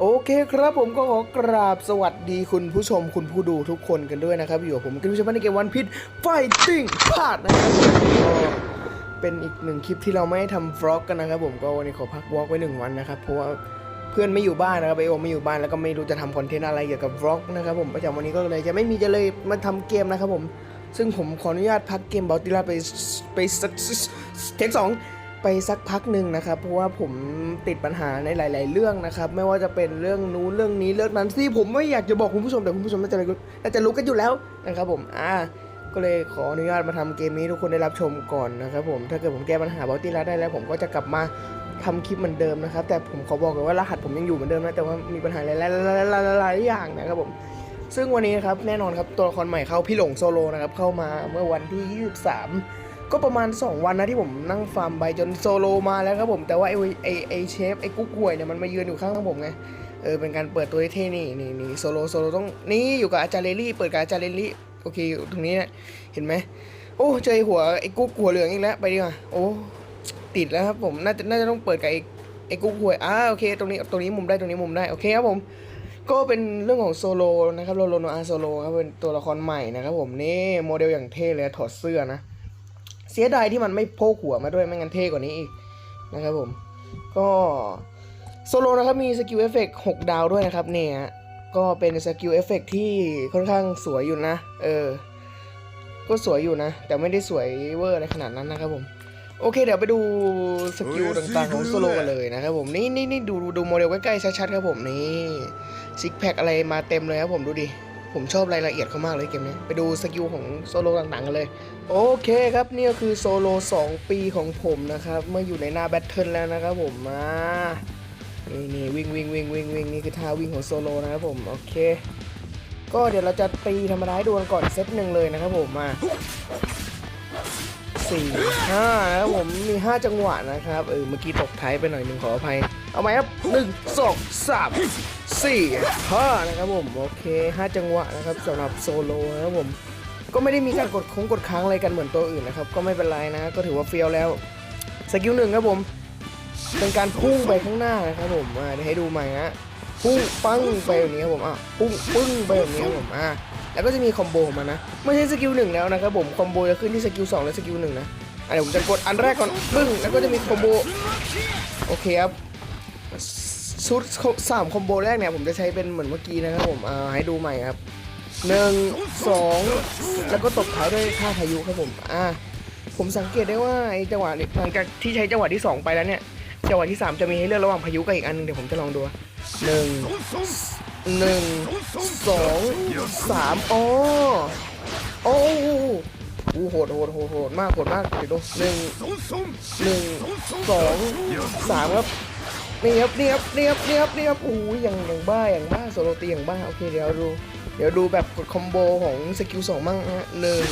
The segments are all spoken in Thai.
โอเคครับผมก็ขอกราบสวัสดีคุณผู้ชมคุณผู้ดูทุกคนกันด้วยนะครับ อยู่กับผมกินผู้ชมในเกมวันพิษไฟติ้งพลาดนะครับก็เป็นอีกหนึ่งคลิปที่เราไม่ทำวล็อกกันนะครับ ผมก็วันนี้ขอพักวอล์กไว้หนึ่งวันนะครับเพราะว่าเพื่อนไม่อยู่บ้านนะครับไอโอไม่อยู่บ้านแล้วก็ไม่รู้จะทำคอนเทนต์อะไรเกี่ยวกับวล็อกนะครับผมประจำวันนี้ก็เลยจะไม่มีจะเลยมาทำเกมนะครับผมซึ่งผมขออนุญาตพักเกมบอลติล่าไปไปสักเทคสอง ไปสักพักหนึ่งนะครับ เพราะว่าผมติดปัญหาในหลาย ๆ เรื่องนะครับ ไม่ว่าจะเป็นเรื่องนู้นเรื่องนี้เรื่องนั้นที่ผมไม่อยากจะบอกคุณผู้ชมแต่คุณผู้ชมน่าจะรู้น่าจะรู้กันอยู่แล้วนะครับ ผมอ่าก็เลยขออนุญาตมาทำเกมนี้ทุกคนได้รับชมก่อนนะครับผมถ้าเกิดผมแก้ปัญหาบอลตี้แล้วได้แล้ว ผมก็จะกลับมาทำคลิปเหมือนเดิมนะครับแต่ผมขอบอกเลยว่ารหัสผมยังอยู่เหมือนเดิมนะแต่ว่ามีปัญหาหลายๆอย่างนะครับผมซึ่งวันนี้นะครับแน่นอนครับตัวละครใหม่เข้าพี่หลงโซโลนะครับเข้ามาเมื่อวันที่ 23 ก็ประมาณ 2 วันนะที่ผมนั่งฟาร์มใบจนโซโลมาแล้วครับผมแต่ว่าไอไอไอเชฟไอกุ๊กหวยเนี่ยมันมายืนอยู่ข้างผมไงเออเป็นการเปิดตัวเท่นี่นี่นี่โซโลโซโลต้องนี่อยู่กับอาจารย์เรลลี่เปิดกับอาจารย์เรลลี่โอเคตรงนี้เนี่ยเห็นไหมโอ้เจอไอ้หัวไอ้กุ๊กหัวเหลืองอีกแล้วไปดีกว่าโอ้ติดแล้วครับผมน่าจะน่าจะต้องเปิดกับไอ้ไอ้กุ๊กหวยอ่าโอเคตรงนี้ตรงนี้มุมได้ตรงนี้มุมได้โอเคครับผมก็เป็นเรื่องของโซโลนะครับโลโลโนอาโซโลครับเป็นตัวละครใหม่นะครับผมนี่โมเดลอย่างเท่เลยถอดเสื้อนะ เสียดายที่มันไม่โพกหัวมาด้วยไม่งั้นเท่กว่านี้อีกนะครับผมก็โซโลนะครับมีสกิลเอฟเฟกหกดาวด้วยนะครับเนี่ยก็เป็นสกิลเอฟเฟกที่ค่อนข้างสวยอยู่นะ เออ ก็สวยอยู่นะ แต่ไม่ได้สวยเวอร์อะไรขนาดนั้นนะครับผม โอเค เดี๋ยวไปดูสกิลต่างๆของโซโลกันเลยนะครับผมนี่นี่นี่ดูดูโมเดลใกล้ๆชัดๆครับผมนี่ซิกแพคอะไรมาเต็มเลยครับผมดูดิ ผมชอบรายละเอียดเขามากเลยเกมนี้ ไปดูสกิลของโซโลต่างๆกันเลย โอเคครับนี่ก็คือโซโล 2 ปีของผมนะครับ เมื่ออยู่ในหน้าแบทเทิลแล้วนะครับผมมานี่นี่วิ่งวิ่งวิ่งวิ่งวิ่งนี่คือท่าวิ่งของโซโลนะครับผมโอเค ก็เดี๋ยวเราจะตีธรรมดาให้ดูกันก่อนเซตหนึ่งเลยนะครับผมมาสี่ห้านะครับผมมี5จังหวะนะครับเออเมื่อกี้ตกท้ายไปหน่อยหนึ่งขออภัย เอาไหมครับหนึ่งสองสาม สี่ห้านะครับผมโอเคห้าจังหวะนะครับสำหรับโซโลนะครับผมก็ไม่ได้มีการกดคงกดค้างอะไรกันเหมือนตัวอื่นนะครับ ก็ไม่เป็นไรนะ ก็ถือว่าเฟี้ยวแล้วสกิลหนึ่งครับผม เป็นการพุ่งไปข้างหน้านะครับผมเดี๋ยวให้ดูใหม่ฮะพุ่งปังไปแบบนี้ครับผมอะพุ่งปึ้งไปแบบนี้ครับผมอ่าแล้วก็จะมีคอมโบมันะไม่ใช่สกิลหนึ่งแล้วนะครับผมคอมโบจะขึ้นที่สกิลสองและสกิลหนึ่งนะเดี๋ยวผมจะกดอันแรกก่อนปึ้งแล้วก็จะมีคอมโบโอเคครับ ชุดสามคอมโบแรกเนี่ยผมจะใช้เป็นเหมือนเมื่อกี้นะครับผมอ่าให้ดูใหม่ครับหนึ่งสองแล้วก็ตบท้ายด้วยท่าพายุครับผมอ่าผมสังเกตได้ว่าไอ้จังหวะหลังจากที่ใช้จังหวะที่2ไปแล้วเนี่ยจังหวะที่3จะมีให้เลือกระหว่างพายุกับอีกอันหนึงเดี๋ยวผมจะลองดูหนึ่งหนึ่งสองสามอ๋อโอ้โหโอ้โหโหดโหดโหดโหดมากโหดมากเดี๋ยวดูหนึ่งหนึ่งสองสามครับ นี่ครับนี่ครับนี่ครับนี่ครับนี่ครับโอ้ยอย่างอย่างบ้าอย่างบ้าโซโลตีอย่างบ้าโอเคเดี๋ยวดู เดี๋ยวดูแบบกดคอมโบของสกิลสองมั่งฮะหนึ่ง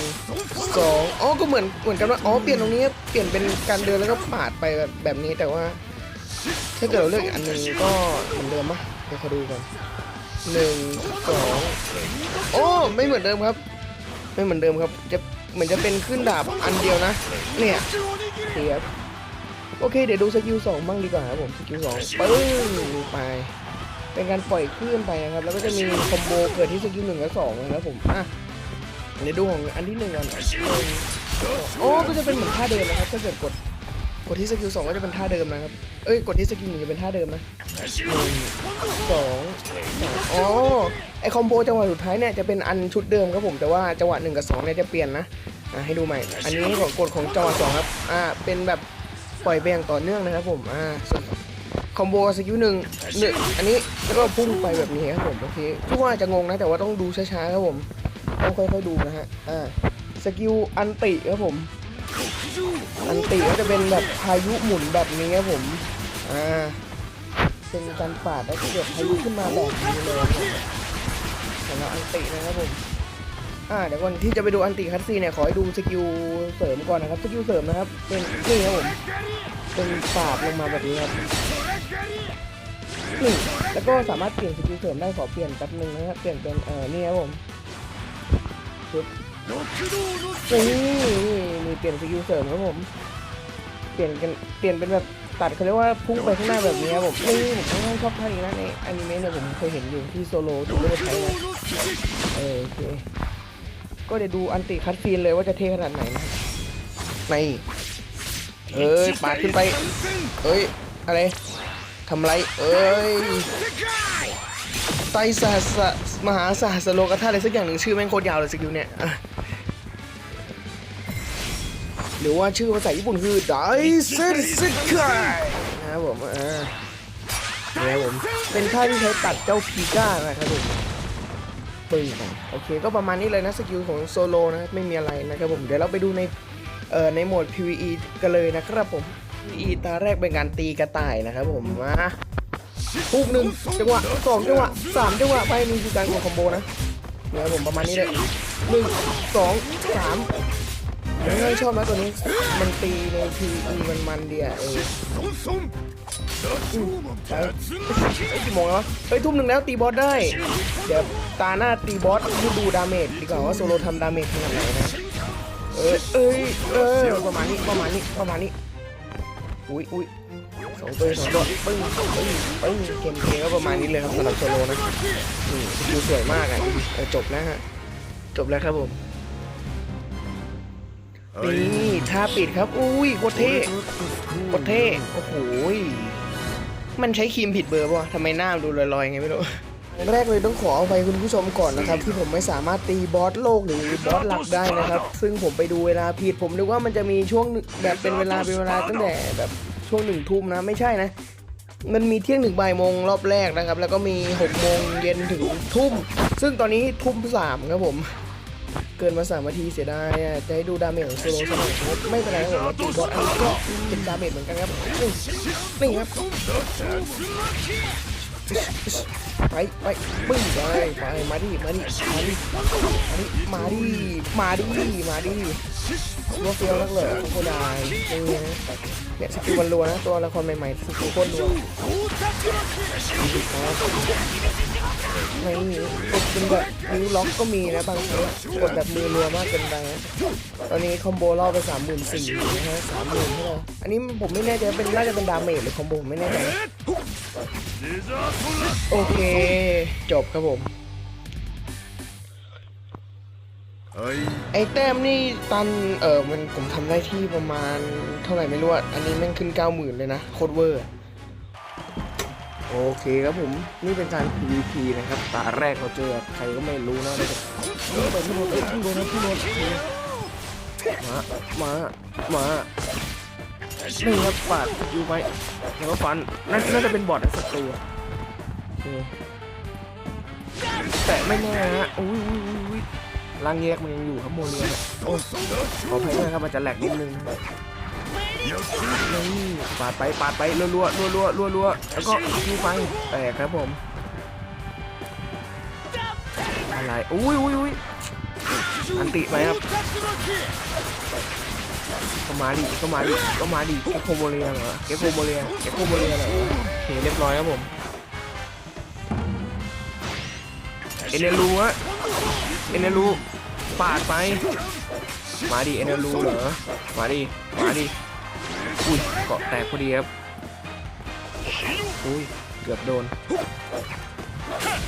สองอ๋อก็เหมือนเหมือนกันว่าอ๋อเปลี่ยนตรงนี้เปลี่ยนเป็นการเดินแล้วก็ปาดไปแบบแบบนี้แต่ว่า ถ้าเกิดเราเลือกอันหนึ่งก็เหมือนเดิมปะเดี๋ยวขอดูก่อนหนึ่งสองโอ้ไม่เหมือนเดิมครับ ไม่เหมือนเดิมครับจะเหมือนจะเป็นขึ้นดาบอันเดียวนะ เนี่ยเทียบ โอเค เดี๋ยวดูสกิลสองบ้างดีกว่าครับผมสกิลสองปึ้งไป เป็นการปล่อยคลื่นไปนะครับ แล้วก็จะมีคอมโบเกิดที่สกิลหนึ่งและสองนะครับผมอะเดี๋ยวดูของอันที่หนึ่งก่อนโอ้ก็จะเป็นเหมือนท่าเดิมนะครับถ้าเกิดกดกดที่สกิลสองก็จะเป็นท่าเดิมนะครับ เอ้ย กดที่สกิลหนึ่งจะเป็นท่าเดิมนะหนึ่งสองสามอ๋อ ไอคอมโบจังหวะสุดท้ายเนี่ยจะเป็นอันชุดเดิมครับผม แต่ว่าจังหวะหนึ่งกับสองเนี่ยจะเปลี่ยนนะ อะให้ดูใหม่ อันนี้ของกดของจังหวะสองครับ อ่า เป็นแบบ ปล่อยไปอย่างต่อเนื่องนะครับผมอ่าส่วนคอมโบสกิลหนึ่งหนึ่งอันนี้แล้วก็พุ่งไปแบบนี้ครับผมโอเคทุกคนอาจจะงงนะแต่ว่าต้องดูช้าๆครับผมต้องค่อยๆดูนะฮะอ่าสกิลอันติครับผมอันติก็จะเป็นแบบพายุหมุนแบบนี้ครับผมอ่าเป็นการปาดแล้วก็เกิดพายุขึ้นมาแบบนี้เลยสำหรับอันตินะครับผม อ่าเดี๋ยวก่อนที่จะไปดูอันติคัตซีเนี่ยขอให้ดูสกิลเสริมก่อนนะครับสกิลเสริมนะครับเป็นนี่ครับผมเป็นปาดลงมาแบบนี้ครับนึ่แล้วก็สามารถเปลี่ยนสกิลเสริมได้ขอเปลี่ยนแป๊บนึงนะครับเปลี่ยนเป็นเออนี่ครับผมชุดนี่มีเปลี่ยนสกิลเสริมครับผม เปลี่ยนกันเปลี่ยนเป็นแบบตัดเขาเรียกว่าพุ่งไปข้างหน้าแบบนี้ครับผมนี่ผมค่อนข้างชอบท่านี้นะในอนิเมะเนี่ยผมเคยเห็นอยู่ที่โซโลทูโรไทยนะเออโอเค ก็เดี๋ยวดูอันติคัตซีนเลยว่าจะเท่ขนาดไหนนะในเอ้ยปาดขึ้นไปเอ้ยอะไรทำไรเอ้ยไตรสหัสสะมหาสหัสโลกธาตุอะไรสักอย่างหนึ่งชื่อแม่งโคตรยาวเลยสกิลเนี่ยอะหรือว่าชื่อภาษาญี่ปุ่นคือไดเซนซิกายนะครับผมอ่าเนี่ยผมเป็นท่าที่ใช้ตัดเจ้าพีก้านะครับผม ปึ้งไปโอเคก็ประมาณนี้เลยนะสกิลของโซโลนะครับไม่มีอะไรนะครับผมเดี๋ยวเราไปดูในเอ่อในโหมด PVE กันเลยนะครับผม PVE ตาแรกเป็นการตีกระต่ายนะครับผมมาทุกหนึ่งจังหวะสองจังหวะสามจังหวะไปนี่คือการกดคอมโบนะเนี่ยผมประมาณนี้เลยหนึ่งสองสามไม่ชอบนะตัวนี้มันตีใน PVE มันมันเดียเออ กี่โมงแล้ววะเฮ้ยทุ่มหนึ่งแล้วตีบอสได้ เดี๋ยวตาหน้าตีบอสให้ดูดาเมจดีกว่าว่าโซโลทำดาเมจขนาดไหนนะ เอ้ยเอ้ยเอ้ยประมาณนี้ประมาณนี้ประมาณนี้ อุ้ยอุ้ยสองตัวสองตัวปึ้งปึ้งปึ้งเกมเกมก็ประมาณนี้เลยครับสำหรับโซโลนะอืมสกิลสวยมากอะจบแล้วฮะ จบแล้วครับผม นี่ท่าปิดครับ อุ้ยโคตรเท่โคตรเท่โอ้โหยมันใช้ครีมผิดเบอร์ป่ะทำไมหน้ามันดูลอยๆไงไม่รู้แรกเลยต้องขอเอาไปคุณผู้ชมก่อนนะครับ ที่ผมไม่สามารถตีบอสโลกหรือบอสหลักได้นะครับ ซึ่งผมไปดูเวลาผิดผมนึกว่ามันจะมีช่วงแบบเป็นเวลาเป็นเวลาตั้งแต่แบบช่วงหนึ่งทุ่มนะไม่ใช่นะ มันมีเที่ยงถึงบ่ายโมงรอบแรกนะครับ แล้วก็มีหกโมงเย็นถึงทุ่ม ซึ่งตอนนี้ทุ่มสามครับผม เกินมาสามนาทีเสียดายอะจะให้ดูดาเมจของโซโลสักหน่อยครับไม่เป็นไรครับผมตีบอสอันนี้ก็เป็นดาเมจเหมือนกันครับนี่ครับไปไปปึ้งไปไปมาดิมาดิมาดิมาดิมาดิมาดิมาดิรัวเฟียวนักเหรอโคดายนี่นะเนี่ยสกิลวันรัวนะตัวละครใหม่ๆสกิลโคตรรัว ไม่กดเป็นแบบนิ้วล็อกก็มีนะบางครั้งกดแบบมือรัวมากเกินไปนะตอนนี้คอมโบล่อไปสามหมื่นสี่นะฮะสามหมื่นเท่าไหร่อันนี้ผมไม่แน่ใจเป็นน่าจะเป็นดาเมจหรือคอมโบผมไม่แน่ใจโอเค จบครับผมไอแต้มนี่ตันเออมันผมทำได้ที่ประมาณเท่าไหร่ไม่รู้อะอันนี้แม่งขึ้น90,000เลยนะโคตรเวอร์ โอเคครับผมนี่เป็นการ PVP นะครับตาแรกเราเจอใครก็ไม่รู้นะเลยเปิดที่โดนเอ้ยที่โดนนะที่โดนมามามานี่ครับปาดอยู่ไปแล้วก็ฟันน่าน่าจะเป็นบอดนะสักตัวแต่ไม่แน่ฮะอุ้ยอุ้ยอุ้ยล่างแยกมันยังอยู่ครับโมเรียเนี่ยโอ้ขออภัยด้วยครับมันจะแหลกนิดนึง นี่ปาดไปปาดไปรัวรัวรัวรัวรัวรัวๆแล้วก็ยิงไปแตกครับผมอะไรอุ้ยอุ้ยอุ้ยอันติไปครับก็มาดิก็มาดิก็มาดิเก็บโคโมเรียเหรอเก็บโคโมเรียเก็บโคโมเรียเหรอโอเคเรียบร้อยครับผมเอเนรูฮะเอเนรูปาดไป มาดิเอเนรูเหรอมาดิมาดิ อุ้ยเกาะแตกพอดีครับอุ้ยเกือบโดน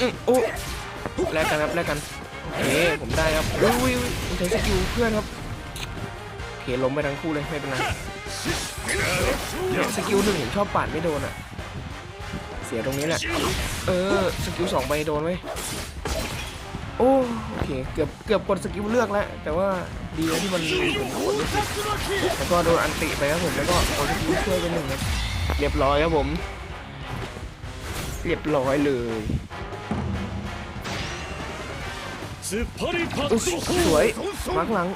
อื้ออู้แลกกันครับแลกกันโอเคผมได้ครับอุ้ยอุ้ยผมใช้สกิลเพื่อนครับโอเคล้มไปทั้งคู่เลยไม่เป็นไรสกิลหนึ่งผมชอบปาดไม่โดนอะ เสียตรงนี้แหละ เออสกิลสองไปโดนไหมโอ้โอเคเกือบเกือบกดสกิลเลือกแล้วแต่ว่า ดีนะที่มันผมกดไม่ติดแล้วก็โดนอันติไปครับผมแล้วก็กดสกิลช่วยไปหนึ่งครับเรียบร้อยครับผม เรียบร้อยเลยอุ๊ยสวยมาข้างหลัง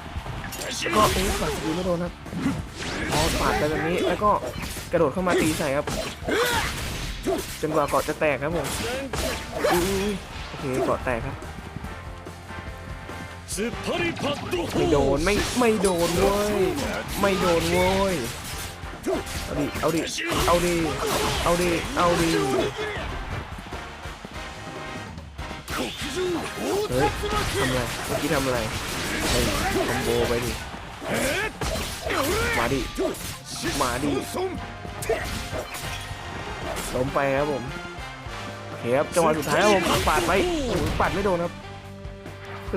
แล้วก็โอ้ยปาดสกิลไม่โดนครับอ๋อปาดไปแบบนี้แล้วก็กระโดดเข้ามาตีใส่ครับจนกว่าเกาะจะแตกครับผมอุ้ยโอเคเกาะแตกครับ ไม่โดนไม่ไม่โดนเว้ยไม่โดนเว้ยเอาดิเอาดิเอาดิเอาดิเอาดิเฮ้ยทำอะไรเมื่อกี้ทำอะไรไอ้คอมโบไปดิมาดิมาดิล้มไปครับผมโอเคครับจังหวะสุดท้ายครับผมปาดไปปาดไม่โดนครับ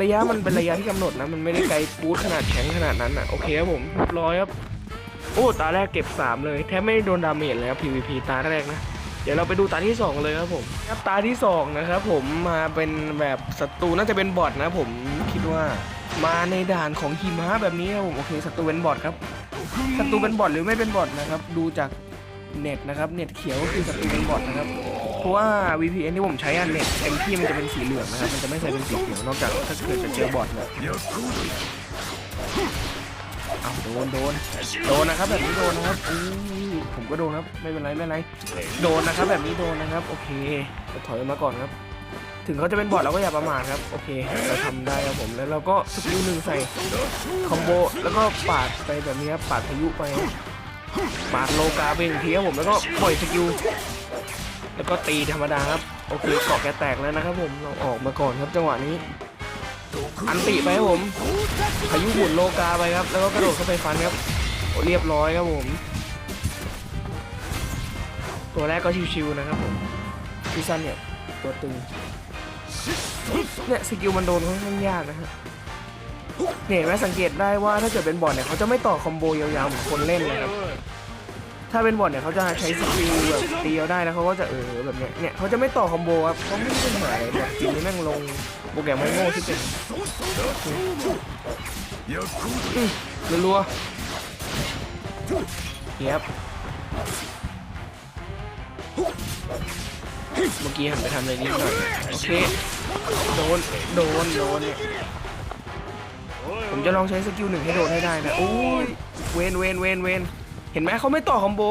ระยะมันเป็นระยะที่กำหนดนะ มันไม่ได้ไกลปูดขนาดแข็งขนาดนั้นอะ โอเคครับผมร้อยครับโอ้ตาแรกเก็บ 3 เลย แทบไม่ได้โดนดาเมจเลยครับ PVP ตาแรกนะ เดี๋ยวเราไปดูตาที่ 2 เลยครับผมครับตาที่ 2 นะครับผมมาเป็นแบบศัตรูน่าจะเป็นบอทนะผมคิดว่ามาในด่านของหิมะแบบนี้ครับผมโอเคศัตรูเป็นบอทครับศัตรูเป็นบอทหรือไม่เป็นบอทนะครับ ดูจากเน็ตนะครับ เน็ตเขียวก็คือศัตรูเป็นบอทนะครับ เพราะว่า VPN ที่ผมใช้อันเน็ตเต็มที่มันจะเป็นสีเหลืองนะครับ มันจะไม่ใช่เป็นสีเขียวนอกจากถ้าเกิดจะเจอบอทเนี่ยเอาโดนโดนโดนนะครับแบบนี้โดนนะครับอู้ผมก็โดนครับไม่เป็นไรไม่เป็นไรโดนนะครับแบบนี้โดนนะครับ โอเคเราถอยมาก่อนครับ ถึงเขาจะเป็นบอทเราก็อย่าประมาทครับโอเคเราทำได้ครับผมแล้วเราก็สกิลหนึ่งใส่คอมโบแล้วก็ปาดไปแบบนี้ครับปาดพายุไปปาดโลกาไปหนึ่งทีครับผมแล้วก็ปล่อยสกิล แล้วก็ตีธรรมดาครับโอเคเกาะแกแตกแล้วนะครับผมเราออกมาก่อนครับจังหวะนี้ อันติไปครับผมพายุหมุนโลกาไปครับ แล้วก็กระโดดเข้าไปฟันครับเรียบร้อยครับผม ตัวแรกก็ชิวๆนะครับผมซีซันเนี่ยตัวตึงเนี่ยสกิลมันโดนค่อนข้างยากนะฮะเนี่ยเห็นไหมสังเกตได้ว่าถ้าเกิดเป็นบอลเนี่ยเขาจะไม่ต่อคอมโบยาวๆเหมือนคนเล่นนะครับ ถ้าเป็นบอลเนี่ยเขาจะใช้สกิลแบบตีเอาได้แล้วเขาก็จะเออแบบเนี้ยเนี่ยเขาจะไม่ต่อคอมโบครับเขาไม่ได้หมายแบบทีนี้แม่งลงโปรแกรมไม่โง่ที่เป็นอืมรัวๆเยียบเมื่อกี้หันไปทำอะไรนิดหน่อยโอเคโดนโดนโดนเนี่ยผมจะลองใช้สกิลหนึ่งให้โดนให้ได้นะโอ้ยเวนเวนเวนเวน เห็นไหมเขาไม่ต่อคอมโบ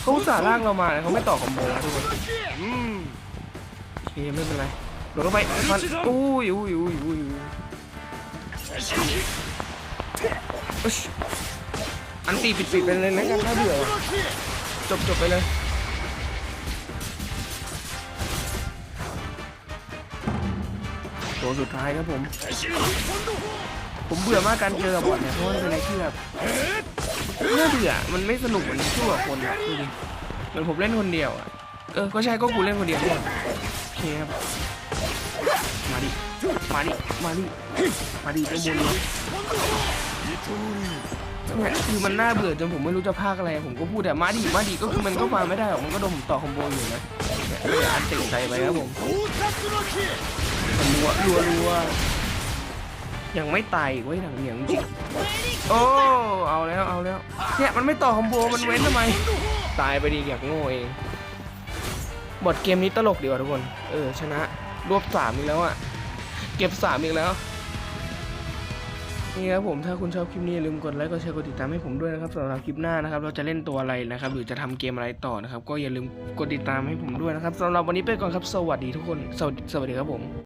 เขาอุตส่าห์ลากเรามาเขาไม่ต่อคอมโบทุกคนอืมโอเคไม่เป็นไรโดนเข้าไปฟันอุ้ยอุ้ยอุ้ยอุ้ยอันตีปิดปิดๆไปเลยนะกันถ้าเบื่อจบจบไปเลยตัวสุดท้ายครับผม ผมเบื่อมากการเจอกับบอทเนี่ยเพราะมันเป็นอะไรที่แบบ น่าเบื่อมันไม่สนุกเหมือนสู้กับคนอะดูดิเหมือนผมเล่นคนเดียวอะเออก็ใช่ก็กูเล่นคนเดียวเนี่ยโอเคครับมาดิมาดิมาดิมาดิตัวบนเลยเนี่ยคือมันน่าเบื่อจนผมไม่รู้จะพากอะไร ผมก็พูดแต่มาดิมาดิก็คือมันก็ฟังไม่ได้หรอกมันก็โดนผมต่อคอมโบอยู่นะนี่ยก็เลยอัดติดใจไปครับผมรัวรัวรัวยังไม่ตายเว้ยหนังเหนียงจริงโอ้ แล้วเอาแล้วเนี่ยมันไม่ต่อคอมโบมันเว้นทำไมตายไปดีอยากโง่เองบทเกมนี้ตลกดีว่ะทุกคนเออชนะรวบสามอีกแล้วอะเก็บสามอีกแล้วนี่ครับผมถ้าคุณชอบคลิปนี้อย่าลืมกดไลค์กดแชร์กดติดตามให้ผมด้วยนะครับสำหรับคลิปหน้านะครับ เราจะเล่นตัวอะไรนะครับ หรือจะทำเกมอะไรต่อนะครับ ก็อย่าลืมกดติดตามให้ผมด้วยนะครับสำหรับวันนี้ไปก่อนครับ สวัสดีทุกคนสวสวัสดีครับผม